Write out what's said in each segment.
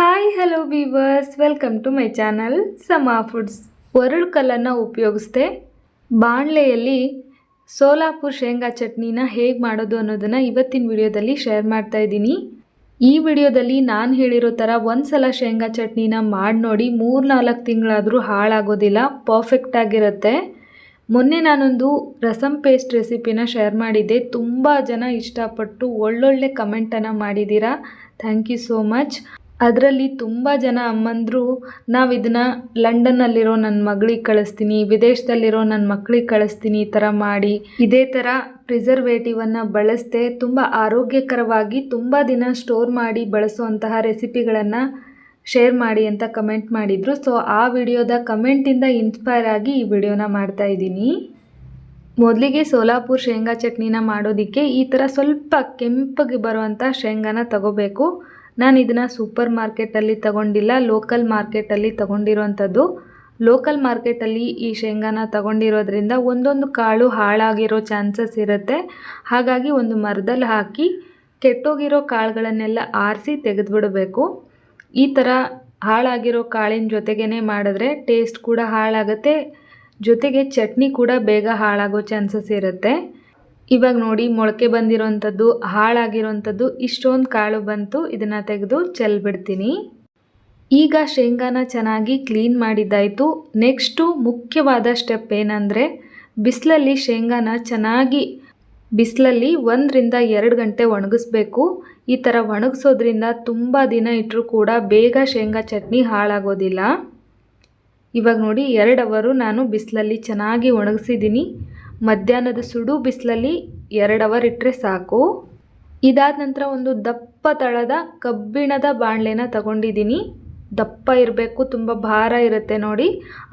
Hi hello viewers welcome to my channel Sama foods ಒರಳು ಕಲ್ಲನ್ನು ಉಪಯೋಗಿಸ್ದೆ ಬಾಣಲೆಯಲ್ಲಿ ಸೋಲಾಪುರ್ ಶೇಂಗಾ ಚಟ್ನಿನ ಹೇಗೆ ಮಾಡೋದು ಅನ್ನೋದನ್ನು ಇವತ್ತಿನ ವಿಡಿಯೋದಲ್ಲಿ ಶೇರ್ ಮಾಡ್ತಾ ಇದ್ದೀನಿ. ಈ ವಿಡಿಯೋದಲ್ಲಿ ನಾನು ಹೇಳಿರೋ ಥರ ಒಂದು ಸಲ ಶೇಂಗಾ ಚಟ್ನಿನ ಮಾಡಿ ನೋಡಿ ಮೂರು ನಾಲ್ಕು ತಿಂಗಳಾದರೂ ಹಾಳಾಗೋದಿಲ್ಲ ಪರ್ಫೆಕ್ಟ್ ಆಗಿರುತ್ತೆ. ಮೊನ್ನೆ ನಾನೊಂದು ರಸಮ್ ಪೇಸ್ಟ್ ರೆಸಿಪಿನ ಶೇರ್ ಮಾಡಿದ್ದೆ. ತುಂಬ ಜನ ಇಷ್ಟಪಟ್ಟು ಒಳ್ಳೊಳ್ಳೆ ಕಮೆಂಟನ್ನು ಮಾಡಿದ್ದೀರಾ. ಥ್ಯಾಂಕ್ ಯು ಸೋ ಮಚ್ ಅದರಲ್ಲಿ ತುಂಬ ಜನ ಅಮ್ಮಂದರು ನಾವು ಇದನ್ನು ಲಂಡನ್ನಲ್ಲಿರೋ ನನ್ನ ಮಗಳಿಗೆ ಕಳಿಸ್ತೀನಿ, ವಿದೇಶದಲ್ಲಿರೋ ನನ್ನ ಮಕ್ಕಳಿಗೆ ಕಳಿಸ್ತೀನಿ ಈ ಥರ ಮಾಡಿ. ಇದೇ ಥರ ಪ್ರಿಸರ್ವೇಟಿವನ್ನು ಬಳಸದೆ ತುಂಬ ಆರೋಗ್ಯಕರವಾಗಿ ತುಂಬ ದಿನ ಸ್ಟೋರ್ ಮಾಡಿ ಬಳಸುವಂತಹ ರೆಸಿಪಿಗಳನ್ನು ಶೇರ್ ಮಾಡಿ ಅಂತ ಕಮೆಂಟ್ ಮಾಡಿದರು. ಸೊ, ಆ ವಿಡಿಯೋದ ಕಮೆಂಟಿಂದ ಇನ್ಸ್ಪೈರ್ ಆಗಿ ಈ ವಿಡಿಯೋನ ಮಾಡ್ತಾ ಇದ್ದೀನಿ. ಮೊದಲಿಗೆ ಸೋಲಾಪುರ್ ಶೇಂಗಾ ಚಟ್ನಿನ ಮಾಡೋದಕ್ಕೆ ಈ ಥರ ಸ್ವಲ್ಪ ಕೆಂಪಗೆ ಬರುವಂಥ ಶೇಂಗಾನ ತಗೋಬೇಕು. ನಾನು ಇದನ್ನು ಸೂಪರ್ ಮಾರ್ಕೆಟಲ್ಲಿ ತಗೊಂಡಿಲ್ಲ, ಲೋಕಲ್ ಮಾರ್ಕೆಟಲ್ಲಿ ತಗೊಂಡಿರೋವಂಥದ್ದು ಲೋಕಲ್ ಮಾರ್ಕೆಟಲ್ಲಿ ಈ ಶೇಂಗಾನ ತಗೊಂಡಿರೋದ್ರಿಂದ ಒಂದೊಂದು ಕಾಳು ಹಾಳಾಗಿರೋ ಚಾನ್ಸಸ್ ಇರುತ್ತೆ. ಹಾಗಾಗಿ ಒಂದು ಮರದಲ್ಲಿ ಹಾಕಿ ಕೆಟ್ಟೋಗಿರೋ ಕಾಳುಗಳನ್ನೆಲ್ಲ ಆರಿಸಿ ತೆಗೆದುಬಿಡಬೇಕು. ಈ ಥರ ಹಾಳಾಗಿರೋ ಕಾಳಿನ ಜೊತೆಗೇ ಮಾಡಿದ್ರೆ ಟೇಸ್ಟ್ ಕೂಡ ಹಾಳಾಗುತ್ತೆ, ಜೊತೆಗೆ ಚಟ್ನಿ ಕೂಡ ಬೇಗ ಹಾಳಾಗೋ ಚಾನ್ಸಸ್ ಇರುತ್ತೆ. ಇವಾಗ ನೋಡಿ ಮೊಳಕೆ ಬಂದಿರೋವಂಥದ್ದು ಹಾಳಾಗಿರೋವಂಥದ್ದು ಇಷ್ಟೊಂದು ಕಾಳು ಬಂತು, ಇದನ್ನು ತೆಗೆದು ಚೆಲ್ಬಿಡ್ತೀನಿ ಈಗ ಶೇಂಗಾನ ಚೆನ್ನಾಗಿ ಕ್ಲೀನ್ ಮಾಡಿದ್ದಾಯಿತು. ನೆಕ್ಸ್ಟು ಮುಖ್ಯವಾದ ಸ್ಟೆಪ್ ಏನಂದರೆ, ಬಿಸಿಲಲ್ಲಿ ಶೇಂಗಾನ ಚೆನ್ನಾಗಿ, ಬಿಸಿಲಲ್ಲಿ ಒಂದರಿಂದ ಎರಡು ಗಂಟೆ ಒಣಗಿಸ್ಬೇಕು. ಈ ಥರ ಒಣಗಿಸೋದ್ರಿಂದ ತುಂಬ ದಿನ ಇಟ್ಟರೂ ಕೂಡ ಬೇಗ ಶೇಂಗಾ ಚಟ್ನಿ ಹಾಳಾಗೋದಿಲ್ಲ. ಇವಾಗ ನೋಡಿ ಎರಡು ಅವರು ನಾನು ಬಿಸಿಲಲ್ಲಿ ಚೆನ್ನಾಗಿ ಒಣಗಿಸಿದ್ದೀನಿ. ಮಧ್ಯಾಹ್ನದ ಸುಡು ಬಿಸಿಲಲ್ಲಿ ಎರಡು ಅವರ್ ಇಟ್ಟರೆ ಸಾಕು. ಇದಾದ ನಂತರ ಒಂದು ದಪ್ಪ ತಳದ ಕಬ್ಬಿಣದ ಬಾಣಲೆನ ತಗೊಂಡಿದ್ದೀನಿ ದಪ್ಪ ಇರಬೇಕು, ತುಂಬ ಭಾರ ಇರುತ್ತೆ ನೋಡಿ.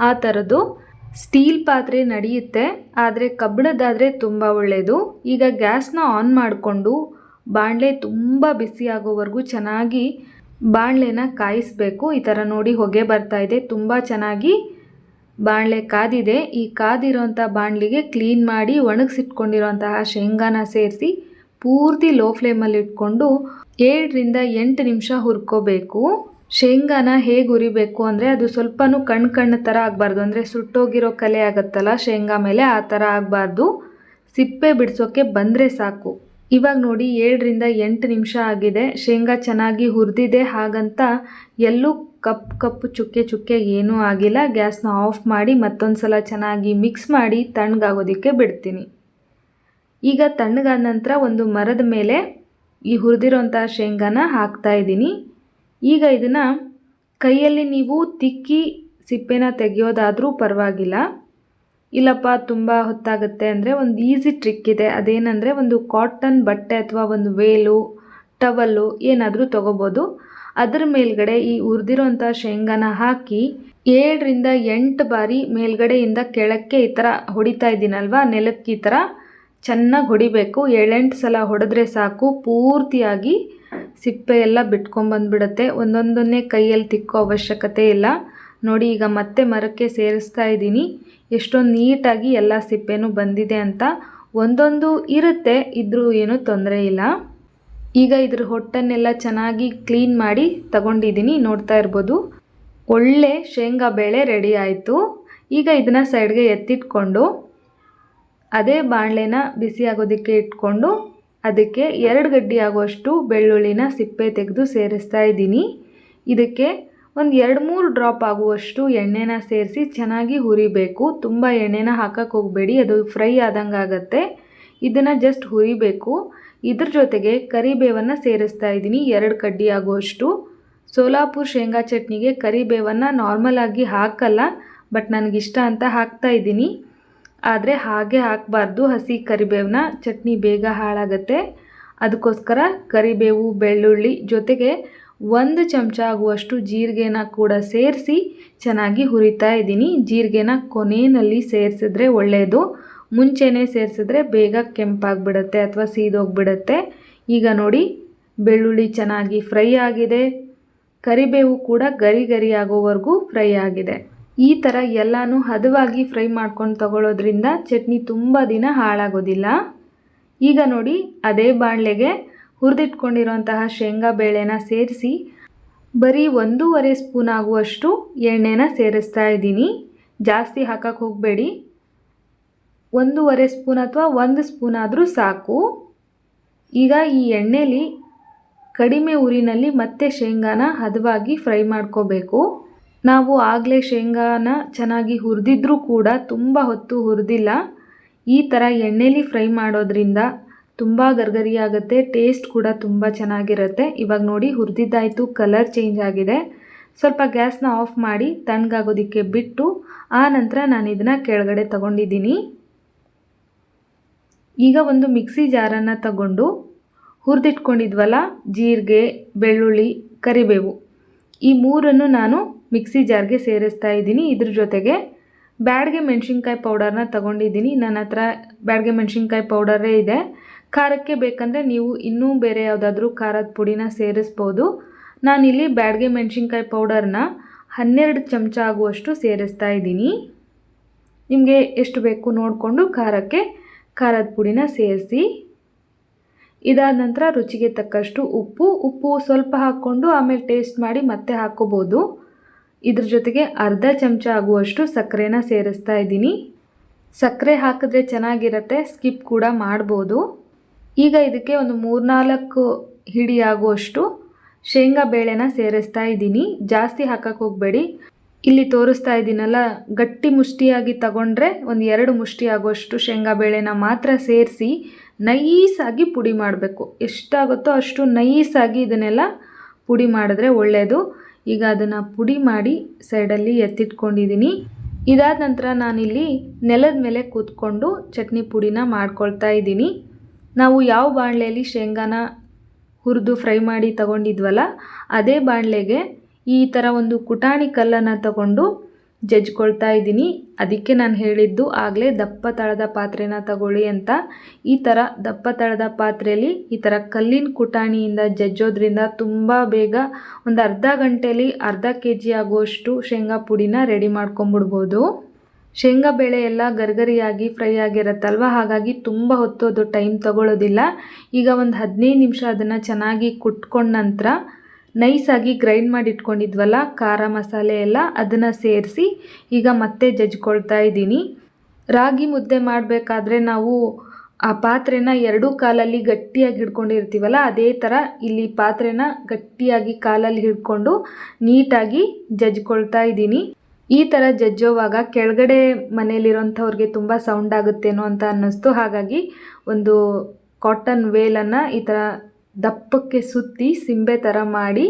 ಆ ಥರದ್ದು ಸ್ಟೀಲ್ ಪಾತ್ರೆ ನಡೆಯುತ್ತೆ, ಆದರೆ ಕಬ್ಬಿಣದಾದರೆ ತುಂಬ ಒಳ್ಳೆಯದು ಈಗ ಗ್ಯಾಸ್ನ ಆನ್ ಮಾಡಿಕೊಂಡು ಬಾಣಲೆ ತುಂಬ ಬಿಸಿಯಾಗೋವರೆಗೂ ಚೆನ್ನಾಗಿ ಬಾಣಲೆನ ಕಾಯಿಸಬೇಕು. ಈ ಥರ ನೋಡಿ ಹೊಗೆ ಬರ್ತಾ ಇದೆ, ತುಂಬ ಚೆನ್ನಾಗಿ ಬಾಣಲೆ ಕಾದಿದೆ. ಈ ಕಾದಿರೋಂಥ ಬಾಣಲಿಗೆ ಕ್ಲೀನ್ ಮಾಡಿ ಒಣಗಿಸಿಟ್ಕೊಂಡಿರೋಂತಹ ಶೇಂಗಾನ ಸೇರಿಸಿ ಪೂರ್ತಿ ಲೋ ಫ್ಲೇಮಲ್ಲಿ ಇಟ್ಕೊಂಡು ಏಳರಿಂದ ಎಂಟು ನಿಮಿಷ ಹುರ್ಕೋಬೇಕು. ಶೇಂಗಾನ ಹೇಗೆ ಹುರಿಬೇಕು ಅಂದರೆ ಅದು ಸ್ವಲ್ಪನೂ ಕಣ್ಣು ಕಣ್ಣು ಥರ ಆಗಬಾರ್ದು. ಅಂದರೆ ಸುಟ್ಟೋಗಿರೋ ಕಲೆ ಆಗುತ್ತಲ್ಲ ಶೇಂಗಾ ಮೇಲೆ ಆ ಥರ ಆಗಬಾರ್ದು. ಸಿಪ್ಪೆ ಬಿಡಿಸೋಕ್ಕೆ ಬಂದರೆ ಸಾಕು. ಇವಾಗ ನೋಡಿ ಏಳರಿಂದ ಎಂಟು ನಿಮಿಷ ಆಗಿದೆ. ಶೇಂಗಾ ಚೆನ್ನಾಗಿ ಹುರಿದಿದೆ. ಹಾಗಂತ ಎಲ್ಲೂ ಕಪ್ ಕಪ್ಪು ಚುಕ್ಕೆ ಚುಕ್ಕೆ ಏನೂ ಆಗಿಲ್ಲ. ಗ್ಯಾಸ್ನ ಆಫ್ ಮಾಡಿ ಮತ್ತೊಂದು ಸಲ ಚೆನ್ನಾಗಿ ಮಿಕ್ಸ್ ಮಾಡಿ ತಣ್ಣಗಾಗೋದಕ್ಕೆ ಬಿಡ್ತೀನಿ. ಈಗ ತಣ್ಣಗಾದ ನಂತರ ಒಂದು ಮರದ ಮೇಲೆ ಈ ಹುರಿದಿರೋಂಥ ಶೇಂಗಾನ ಹಾಕ್ತಾ ಇದ್ದೀನಿ. ಈಗ ಇದನ್ನು ಕೈಯಲ್ಲಿ ನೀವು ತಿಕ್ಕಿ ಸಿಪ್ಪೆನ ತೆಗೆಯೋದಾದರೂ ಪರವಾಗಿಲ್ಲ. ಇಲ್ಲಪ್ಪ, ತುಂಬ ಹೊತ್ತಾಗುತ್ತೆ. ಅಂದರೆ ಒಂದು ಈಸಿ ಟ್ರಿಕ್ ಇದೆ. ಅದೇನೆಂದರೆ ಒಂದು ಕಾಟನ್ ಬಟ್ಟೆ ಅಥವಾ ಒಂದು ವೇಲು ಟವಲ್ಲು ಏನಾದರೂ ತೊಗೋಬೋದು. ಅದರ ಮೇಲ್ಗಡೆ ಈ ಹುರಿದಿರೋಂಥ ಶೇಂಗಾನ ಹಾಕಿ ಏಳರಿಂದ ಎಂಟು ಬಾರಿ ಮೇಲ್ಗಡೆಯಿಂದ ಕೆಳಕ್ಕೆ ಈ ಥರ ಹೊಡಿತಾ ಇದ್ದೀನಲ್ವ? ನೆಲಕ್ಕೆ ಈ ಥರ ಚೆನ್ನಾಗಿ ಹೊಡಿಬೇಕು. ಏಳೆಂಟು ಸಲ ಹೊಡೆದ್ರೆ ಸಾಕು. ಪೂರ್ತಿಯಾಗಿ ಸಿಪ್ಪೆ ಎಲ್ಲ ಬಿಟ್ಕೊಂಬಂದ್ಬಿಡುತ್ತೆ. ಒಂದೊಂದನ್ನೇ ಕೈಯಲ್ಲಿ ತಿಕ್ಕೋ ಅವಶ್ಯಕತೆ ಇಲ್ಲ. ನೋಡಿ, ಈಗ ಮತ್ತೆ ಮರಕ್ಕೆ ಸೇರಿಸ್ತಾ ಇದ್ದೀನಿ. ಎಷ್ಟೊಂದು ನೀಟಾಗಿ ಎಲ್ಲ ಸಿಪ್ಪೆನೂ ಬಂದಿದೆ ಅಂತ. ಒಂದೊಂದು ಇರುತ್ತೆ, ಇದ್ರೂ ಏನೂ ತೊಂದರೆ ಇಲ್ಲ. ಈಗ ಇದ್ರ ಹೊಟ್ಟನ್ನೆಲ್ಲ ಚೆನ್ನಾಗಿ ಕ್ಲೀನ್ ಮಾಡಿ ತಗೊಂಡಿದ್ದೀನಿ, ನೋಡ್ತಾ ಇರ್ಬೋದು. ಒಳ್ಳೆ ಶೇಂಗಾ ಬೇಳೆ ರೆಡಿ ಆಯಿತು. ಈಗ ಇದನ್ನು ಸೈಡ್ಗೆ ಎತ್ತಿಟ್ಕೊಂಡು, ಅದೇ ಬಾಣಲೆನ ಬಿಸಿ ಆಗೋದಕ್ಕೆ ಇಟ್ಕೊಂಡು, ಅದಕ್ಕೆ ಎರಡು ಗಡ್ಡಿ ಆಗುವಷ್ಟು ಬೆಳ್ಳುಳ್ಳಿನ ಸಿಪ್ಪೆ ತೆಗೆದು ಸೇರಿಸ್ತಾ ಇದ್ದೀನಿ. ಇದಕ್ಕೆ ಒಂದು ಎರಡು ಮೂರು ಡ್ರಾಪ್ ಆಗುವಷ್ಟು ಎಣ್ಣೆನ ಸೇರಿಸಿ ಚೆನ್ನಾಗಿ ಹುರಿಬೇಕು. ತುಂಬ ಎಣ್ಣೆನ ಹಾಕಕ್ಕೆ ಹೋಗಬೇಡಿ. ಅದು ಫ್ರೈ ಆದಂಗೆ ಆಗುತ್ತೆ ಇದನ್ನು ಜಸ್ಟ್ ಹುರಿಬೇಕು. ಇದ್ರ ಜೊತೆಗೆ ಕರಿಬೇವನ್ನು ಸೇರಿಸ್ತಾ ಇದ್ದೀನಿ. ಎರಡು ಕಡ್ಡಿ ಆಗುವಷ್ಟು. ಸೋಲಾಪುರ್ ಶೇಂಗಾ ಚಟ್ನಿಗೆ ಕರಿಬೇವನ್ನು ನಾರ್ಮಲಾಗಿ ಹಾಕಲ್ಲ ಬಟ್ ನನಗಿಷ್ಟ ಅಂತ ಹಾಕ್ತಾ ಇದ್ದೀನಿ. ಆದರೆ ಹಾಗೆ ಹಾಕಬಾರ್ದು. ಹಸಿ ಕರಿಬೇವನ್ನ ಚಟ್ನಿ ಬೇಗ ಹಾಳಾಗತ್ತೆ. ಅದಕ್ಕೋಸ್ಕರ ಕರಿಬೇವು, ಬೆಳ್ಳುಳ್ಳಿ ಜೊತೆಗೆ ಒಂದು ಚಮಚ ಆಗುವಷ್ಟು ಜೀರಿಗೆನ ಕೂಡ ಸೇರಿಸಿ ಚೆನ್ನಾಗಿ ಹುರಿತಾ ಇದ್ದೀನಿ. ಜೀರಿಗೆನ ಕೊನೆಯಲ್ಲಿ ಸೇರಿಸಿದ್ರೆ ಒಳ್ಳೆಯದು ಮುಂಚೆನೇ ಸೇರಿಸಿದ್ರೆ ಬೇಗ ಕೆಂಪಾಗಿಬಿಡುತ್ತೆ ಅಥವಾ ಸೀದೋಗಿಬಿಡುತ್ತೆ. ಈಗ ನೋಡಿ, ಬೆಳ್ಳುಳ್ಳಿ ಚೆನ್ನಾಗಿ ಫ್ರೈ ಆಗಿದೆ. ಕರಿಬೇವು ಕೂಡ ಗರಿ ಗರಿ ಆಗೋವರೆಗೂ ಫ್ರೈ ಆಗಿದೆ. ಈ ಥರ ಎಲ್ಲನೂ ಹದವಾಗಿ ಫ್ರೈ ಮಾಡ್ಕೊಂಡು ತಗೊಳ್ಳೋದ್ರಿಂದ ಚಟ್ನಿ ತುಂಬ ದಿನ ಹಾಳಾಗೋದಿಲ್ಲ. ಈಗ ನೋಡಿ, ಅದೇ ಬಾಣಲೆಗೆ ಹುರಿದಿಟ್ಕೊಂಡಿರೋಂತಹ ಶೇಂಗಾ ಬೇಳೆನ ಸೇರಿಸಿ ಬರೀ ಒಂದೂವರೆ ಸ್ಪೂನ್ ಆಗುವಷ್ಟು ಎಣ್ಣೆನ ಸೇರಿಸ್ತಾ ಇದ್ದೀನಿ. ಜಾಸ್ತಿ ಹಾಕಕ್ಕೆ ಹೋಗಬೇಡಿ. ಒಂದೂವರೆ ಸ್ಪೂನ್ ಅಥವಾ ಒಂದು ಸ್ಪೂನ್ ಆದರೂ ಸಾಕು. ಈಗ ಈ ಎಣ್ಣೆಲಿ ಕಡಿಮೆ ಉರಿನಲ್ಲಿ ಮತ್ತೆ ಶೇಂಗಾನ ಹದವಾಗಿ ಫ್ರೈ ಮಾಡ್ಕೋಬೇಕು. ನಾವು ಆಗಲೇ ಶೇಂಗಾನ ಚೆನ್ನಾಗಿ ಹುರಿದಿದ್ರೂ ಕೂಡ ತುಂಬ ಹೊತ್ತು ಹುರಿದಿಲ್ಲ. ಈ ಥರ ಎಣ್ಣೆಲಿ ಫ್ರೈ ಮಾಡೋದ್ರಿಂದ ತುಂಬ ಗರ್ಗರಿಯಾಗುತ್ತೆ ಟೇಸ್ಟ್ ಕೂಡ ತುಂಬ ಚೆನ್ನಾಗಿರುತ್ತೆ. ಇವಾಗ ನೋಡಿ ಹುರಿದಿದ್ದಾಯಿತು ಕಲರ್ ಚೇಂಜ್ ಆಗಿದೆ. ಸ್ವಲ್ಪ ಗ್ಯಾಸ್ನ ಆಫ್ ಮಾಡಿ ತಣ್ಣಗಾಗೋದಕ್ಕೆ ಬಿಟ್ಟು, ಆ ನಂತರ ನಾನು ಇದನ್ನು ಕೆಳಗಡೆ ತಗೊಂಡಿದ್ದೀನಿ. ಈಗ ಒಂದು ಮಿಕ್ಸಿ ಜಾರನ್ನು ತಗೊಂಡು ಹುರಿದಿಟ್ಕೊಂಡಿದ್ವಲ್ಲ, ಜೀರಿಗೆ, ಬೆಳ್ಳುಳ್ಳಿ, ಕರಿಬೇವು. ಈ ಮೂರನ್ನು ನಾನು ಮಿಕ್ಸಿ ಜಾರ್ಗೆ ಸೇರಿಸ್ತಾ ಇದ್ದೀನಿ. ಇದ್ರ ಜೊತೆಗೆ ಬ್ಯಾಡ್ಗೆ ಮೆಣಸಿನ್ಕಾಯಿ ಪೌಡರ್ನ ತಗೊಂಡಿದ್ದೀನಿ. ನನ್ನ ಹತ್ರ ಬ್ಯಾಡ್ಗೆ ಮೆಣಸಿನ್ಕಾಯಿ ಪೌಡರೇ ಇದೆ. ಖಾರಕ್ಕೆ ಬೇಕಂದರೆ ನೀವು ಇನ್ನೂ ಬೇರೆ ಯಾವುದಾದ್ರೂ ಖಾರದ ಪುಡಿನ ಸೇರಿಸ್ಬೋದು. ನಾನಿಲ್ಲಿ ಬ್ಯಾಡ್ಗೆ ಮೆಣಸಿನ್ಕಾಯಿ ಪೌಡರ್ನ ಹನ್ನೆರಡು ಚಮಚ ಆಗುವಷ್ಟು ಸೇರಿಸ್ತಾ ಇದ್ದೀನಿ. ನಿಮಗೆ ಎಷ್ಟು ಬೇಕು ನೋಡಿಕೊಂಡು ಖಾರಕ್ಕೆ ಖಾರದ ಪುಡಿನ ಸೇರಿಸಿ. ಇದಾದ ನಂತರ ರುಚಿಗೆ ತಕ್ಕಷ್ಟು ಉಪ್ಪು. ಉಪ್ಪು ಸ್ವಲ್ಪ ಹಾಕ್ಕೊಂಡು ಆಮೇಲೆ ಟೇಸ್ಟ್ ಮಾಡಿ ಮತ್ತೆ ಹಾಕ್ಕೋಬೋದು. ಇದ್ರ ಜೊತೆಗೆ ಅರ್ಧ ಚಮಚ ಆಗುವಷ್ಟು ಸಕ್ಕರೆನ ಸೇರಿಸ್ತಾ ಇದ್ದೀನಿ. ಸಕ್ಕರೆ ಹಾಕಿದ್ರೆ ಚೆನ್ನಾಗಿರುತ್ತೆ, ಸ್ಕಿಪ್ ಕೂಡ ಮಾಡ್ಬೋದು. ಈಗ ಇದಕ್ಕೆ ಒಂದು ಮೂರ್ನಾಲ್ಕು ಹಿಡಿ ಆಗುವಷ್ಟು ಶೇಂಗಾ ಬೇಳೆನ ಸೇರಿಸ್ತಾ ಇದ್ದೀನಿ. ಜಾಸ್ತಿ ಹಾಕಕ್ಕೆ ಹೋಗಬೇಡಿ. ಇಲ್ಲಿ ತೋರಿಸ್ತಾ ಇದ್ದೀನಲ್ಲ, ಗಟ್ಟಿ ಮುಷ್ಟಿಯಾಗಿ ತಗೊಂಡ್ರೆ ಒಂದು ಎರಡು ಮುಷ್ಟಿ ಆಗುವಷ್ಟು ಶೇಂಗಾ ಬೇಳೆನ ಮಾತ್ರ ಸೇರಿಸಿ ನೈಸಾಗಿ ಪುಡಿ ಮಾಡಬೇಕು. ಎಷ್ಟಾಗುತ್ತೋ ಅಷ್ಟು ನೈಸಾಗಿ ಇದನ್ನೆಲ್ಲ ಪುಡಿ ಮಾಡಿದ್ರೆ ಒಳ್ಳೆಯದು ಈಗ ಅದನ್ನು ಪುಡಿ ಮಾಡಿ ಸೈಡಲ್ಲಿ ಎತ್ತಿಟ್ಕೊಂಡಿದ್ದೀನಿ ಇದಾದ ನಂತರ ನಾನಿಲ್ಲಿ ನೆಲದ ಮೇಲೆ ಕೂತ್ಕೊಂಡು ಚಟ್ನಿ ಪುಡಿನ ಮಾಡ್ಕೊಳ್ತಾ ಇದ್ದೀನಿ. ನಾವು ಯಾವ ಬಾಣಲೆಯಲ್ಲಿ ಶೇಂಗಾನ ಹುರಿದು ಫ್ರೈ ಮಾಡಿ ತಗೊಂಡಿದ್ವಲ್ಲ, ಅದೇ ಬಾಣಲೆಗೆ ಈ ಥರ ಒಂದು ಕುಟಾಣಿ ಕಲ್ಲನ್ನು ತಗೊಂಡು ಜಜ್ಕೊಳ್ತಾ ಇದ್ದೀನಿ. ಅದಕ್ಕೆ ನಾನು ಹೇಳಿದ್ದು ಆಗಲೇ ದಪ್ಪ ತಳದ ಪಾತ್ರೆನ ತಗೊಳ್ಳಿ ಅಂತ. ಈ ಥರ ದಪ್ಪ ತಳದ ಪಾತ್ರೆಯಲ್ಲಿ ಈ ಥರ ಕಲ್ಲಿನ ಕುಟಾಣಿಯಿಂದ ಜಜ್ಜೋದ್ರಿಂದ ತುಂಬ ಬೇಗ ಒಂದು ಅರ್ಧ ಗಂಟೆಯಲ್ಲಿ ಅರ್ಧ ಕೆ ಜಿ ಆಗುವಷ್ಟು ಶೇಂಗಾ ಪುಡಿನ ರೆಡಿ ಮಾಡ್ಕೊಂಬಿಡ್ಬೋದು. ಶೇಂಗಾ ಬೇಳೆ ಎಲ್ಲ ಗರ್ಗರಿಯಾಗಿ ಫ್ರೈ ಆಗಿರುತ್ತಲ್ವ? ಹಾಗಾಗಿ ತುಂಬ ಹೊತ್ತು ಅದು ಟೈಮ್ ತಗೊಳ್ಳೋದಿಲ್ಲ ಈಗ ಒಂದು ಹದಿನೈದು ನಿಮಿಷ ಅದನ್ನು ಚೆನ್ನಾಗಿ ಕುಟ್ಕೊಂಡ ನಂತರ ನೈಸಾಗಿ ಗ್ರೈಂಡ್ ಮಾಡಿ ಇಟ್ಕೊಂಡಿದ್ವಲ್ಲ ಖಾರ ಮಸಾಲೆ ಎಲ್ಲ ಅದನ್ನು ಸೇರಿಸಿ ಈಗ ಮತ್ತೆ ಜಜ್ಕೊಳ್ತಾ ಇದ್ದೀನಿ. ರಾಗಿ ಮುದ್ದೆ ಮಾಡಬೇಕಾದ್ರೆ ನಾವು ಆ ಪಾತ್ರೆನ ಎರಡೂ ಕಾಲಲ್ಲಿ ಗಟ್ಟಿಯಾಗಿ ಹಿಡ್ಕೊಂಡಿರ್ತೀವಲ್ಲ, ಅದೇ ಥರ ಇಲ್ಲಿ ಪಾತ್ರೆನ ಗಟ್ಟಿಯಾಗಿ ಕಾಲಲ್ಲಿ ಹಿಡ್ಕೊಂಡು ನೀಟಾಗಿ ಜಜ್ಕೊಳ್ತಾ ಇದ್ದೀನಿ. ಈ ಥರ ಜಜ್ಜೋವಾಗ ಕೆಳಗಡೆ ಮನೇಲಿರೋಂಥವ್ರಿಗೆ ತುಂಬ ಸೌಂಡ್ ಆಗುತ್ತೇನೋ ಅಂತ ಅನ್ನಿಸ್ತು. ಹಾಗಾಗಿ ಒಂದು ಕಾಟನ್ ವೇಲನ್ನು ಈ ಥರ ದಪ್ಪಕ್ಕೆ ಸುತ್ತಿ ಸಿಂಬೆ ಥರ ಮಾಡಿ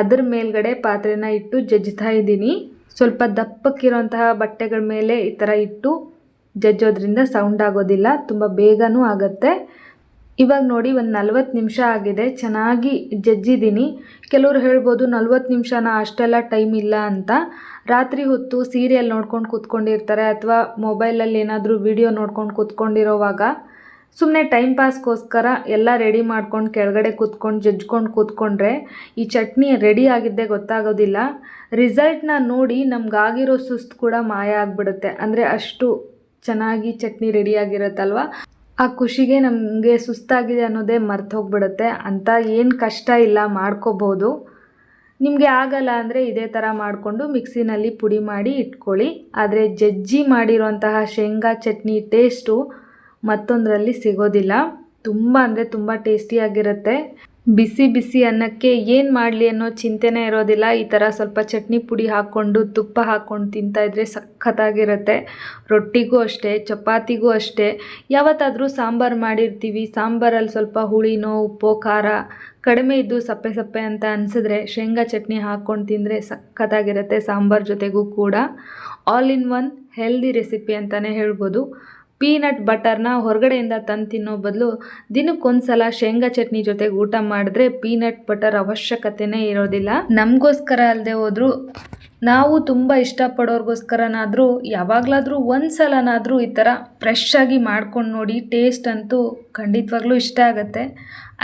ಅದ್ರ ಮೇಲ್ಗಡೆ ಪಾತ್ರೆನ ಇಟ್ಟು ಜಜ್ತಾ ಇದ್ದೀನಿ. ಸ್ವಲ್ಪ ದಪ್ಪಕ್ಕಿರೋಂತಹ ಬಟ್ಟೆಗಳ ಮೇಲೆ ಈ ಥರ ಇಟ್ಟು ಜಜ್ಜೋದ್ರಿಂದ ಸೌಂಡ್ ಆಗೋದಿಲ್ಲ, ತುಂಬ ಬೇಗನೂ ಆಗುತ್ತೆ. ಇವಾಗ ನೋಡಿ ಒಂದು ನಲ್ವತ್ತು ನಿಮಿಷ ಆಗಿದೆ, ಚೆನ್ನಾಗಿ ಜಜ್ಜಿದ್ದೀನಿ. ಕೆಲವರು ಹೇಳ್ಬೋದು ನಲ್ವತ್ತು ನಿಮಿಷನ ಅಷ್ಟೆಲ್ಲ ಟೈಮ್ ಇಲ್ಲ ಅಂತ. ರಾತ್ರಿ ಹೊತ್ತು ಸೀರಿಯಲ್ ನೋಡ್ಕೊಂಡು ಕೂತ್ಕೊಂಡಿರ್ತಾರೆ ಅಥವಾ ಮೊಬೈಲಲ್ಲಿ ಏನಾದರೂ ವಿಡಿಯೋ ನೋಡ್ಕೊಂಡು ಕೂತ್ಕೊಂಡಿರೋವಾಗ ಸುಮ್ಮನೆ ಟೈಮ್ ಪಾಸ್ಗೋಸ್ಕರ ಎಲ್ಲ ರೆಡಿ ಮಾಡ್ಕೊಂಡು ಕೆಳಗಡೆ ಕೂತ್ಕೊಂಡು, ಜಜ್ಕೊಂಡು ಕೂತ್ಕೊಂಡ್ರೆ ಈ ಚಟ್ನಿ ರೆಡಿ ಆಗಿದ್ದೇ ಗೊತ್ತಾಗೋದಿಲ್ಲ. ರಿಸಲ್ಟ್ನ ನೋಡಿ ನಮಗಾಗಿರೋ ಸುಸ್ತು ಕೂಡ ಮಾಯ ಆಗಿಬಿಡುತ್ತೆ. ಅಂದರೆ ಅಷ್ಟು ಚೆನ್ನಾಗಿ ಚಟ್ನಿ ರೆಡಿಯಾಗಿರುತ್ತಲ್ವ ಆ ಖುಷಿಗೆ ನಮಗೆ ಸುಸ್ತಾಗಿದೆ ಅನ್ನೋದೇ ಮರ್ತು ಹೋಗ್ಬಿಡುತ್ತೆ. ಅಂತ ಏನು ಕಷ್ಟ ಇಲ್ಲ ಮಾಡ್ಕೋಬೋದು. ನಿಮಗೆ ಆಗಲ್ಲ ಅಂದರೆ ಇದೇ ಥರ ಮಾಡಿಕೊಂಡು ಮಿಕ್ಸಿನಲ್ಲಿ ಪುಡಿ ಮಾಡಿ ಇಟ್ಕೊಳ್ಳಿ. ಆದರೆ ಜಜ್ಜಿ ಮಾಡಿರೋಂತಹ ಶೇಂಗಾ ಚಟ್ನಿ ಟೇಸ್ಟು ಮತ್ತೊಂದರಲ್ಲಿ ಸಿಗೋದಿಲ್ಲ. ತುಂಬ ಅಂದರೆ ತುಂಬ ಟೇಸ್ಟಿಯಾಗಿರುತ್ತೆ ಬಿಸಿ ಬಿಸಿ ಅನ್ನಕ್ಕೆ ಏನು ಮಾಡಲಿ ಅನ್ನೋ ಚಿಂತೆನೇ ಇರೋದಿಲ್ಲ. ಈ ಥರ ಸ್ವಲ್ಪ ಚಟ್ನಿ ಪುಡಿ ಹಾಕ್ಕೊಂಡು, ತುಪ್ಪ ಹಾಕ್ಕೊಂಡು ತಿಂತಾಯಿದ್ರೆ ಸಖತ್ತಾಗಿರುತ್ತೆ. ರೊಟ್ಟಿಗೂ ಅಷ್ಟೇ, ಚಪಾತಿಗೂ ಅಷ್ಟೇ. ಯಾವತ್ತಾದರೂ ಸಾಂಬಾರು ಮಾಡಿರ್ತೀವಿ. ಸಾಂಬಾರಲ್ಲಿ ಸ್ವಲ್ಪ ಹುಳಿನೋ, ಉಪ್ಪು, ಖಾರ ಕಡಿಮೆ ಇದ್ದು ಸಪ್ಪೆ ಸಪ್ಪೆ ಅಂತ ಅನಿಸಿದ್ರೆ ಶೇಂಗಾ ಚಟ್ನಿ ಹಾಕ್ಕೊಂಡು ತಿಂದರೆ ಸಖತ್ತಾಗಿರುತ್ತೆ ಸಾಂಬಾರು ಜೊತೆಗೂ ಕೂಡ. All in one healthy recipe ಅಂತಲೇ ಹೇಳ್ಬೋದು. ಪೀನಟ್ ಬಟರ್ನ ಹೊರಗಡೆಯಿಂದ ತಂದು ತಿನ್ನೋ ಬದಲು ದಿನಕ್ಕೊಂದ್ಸಲ ಶೇಂಗಾ ಚಟ್ನಿ ಜೊತೆಗೆ ಊಟ ಮಾಡಿದ್ರೆ ಪೀನಟ್ ಬಟರ್ ಅವಶ್ಯಕತೆನೇ ಇರೋದಿಲ್ಲ. ನಮಗೋಸ್ಕರ ಅಲ್ಲದೆ ಹೋದರೂ, ನಾವು ತುಂಬ ಇಷ್ಟಪಡೋರ್ಗೋಸ್ಕರನಾದರೂ, ಯಾವಾಗಲಾದರೂ ಒಂದು ಸಲನಾದರೂ ಈ ಥರ ಫ್ರೆಶ್ ಆಗಿ ಮಾಡ್ಕೊಂಡು ನೋಡಿ ಟೇಸ್ಟ್ ಅಂತೂ ಖಂಡಿತವಾಗ್ಲೂ ಇಷ್ಟ ಆಗುತ್ತೆ.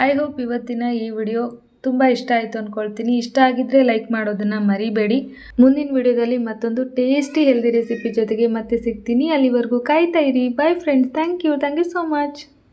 ಐ ಹೋಪ್ ಇವತ್ತಿನ ಈ ವಿಡಿಯೋ ತುಂಬ ಇಷ್ಟ ಆಯಿತು ಅಂದ್ಕೊಳ್ತೀನಿ ಇಷ್ಟ ಆಗಿದ್ದರೆ ಲೈಕ್ ಮಾಡೋದನ್ನು ಮರಿಬೇಡಿ. ಮುಂದಿನ ವಿಡಿಯೋದಲ್ಲಿ ಮತ್ತೊಂದು ಟೇಸ್ಟಿ ಹೆಲ್ದಿ ರೆಸಿಪಿ ಜೊತೆಗೆ ಮತ್ತೆ ಸಿಗ್ತೀನಿ. ಅಲ್ಲಿವರೆಗೂ ಕಾಯ್ತಾ ಇರಿ. Bye friends thank you thank you so much